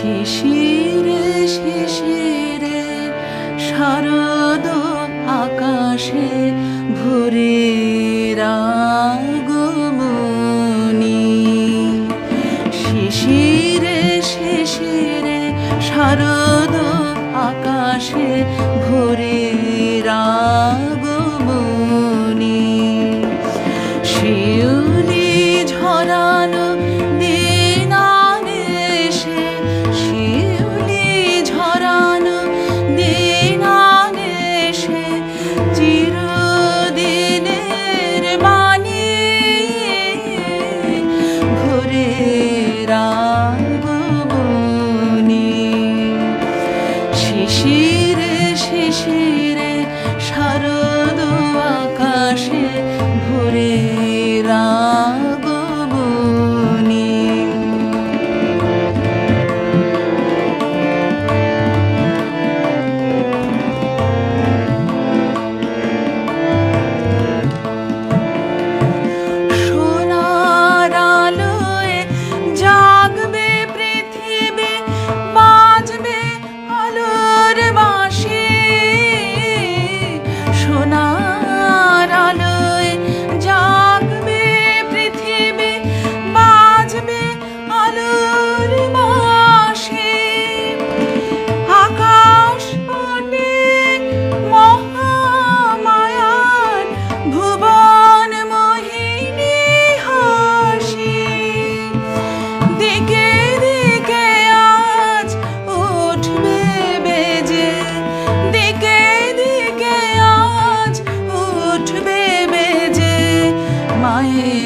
শিশিরে শিশিরে শারদ আকাশে ভরে রাগমনি শিশিরে শিশিরে শারদ আকাশে শিশিরে শিশির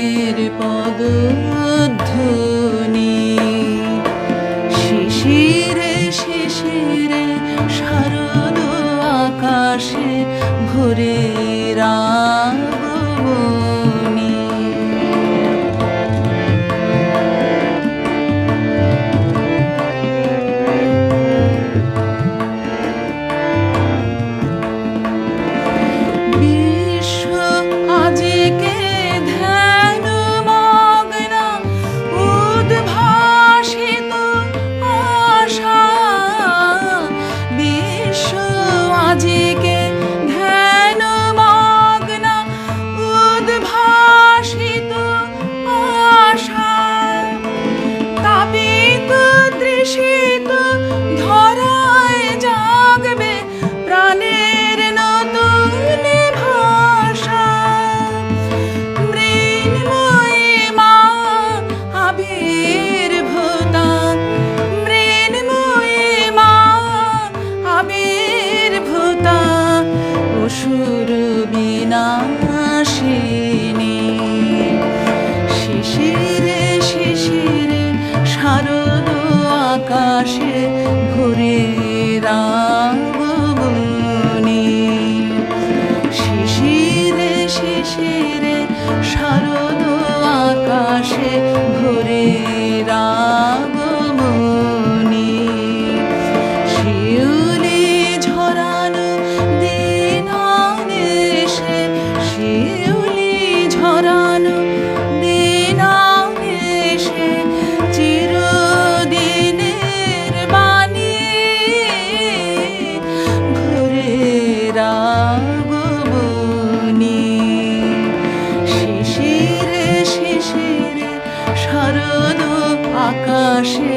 মায়ের পদ ধ্বনি শিশিরে শিশিরে শারদ আকাশে ঘুরে ভুবনে শিশিরে শিশিরে শারদ আকাশে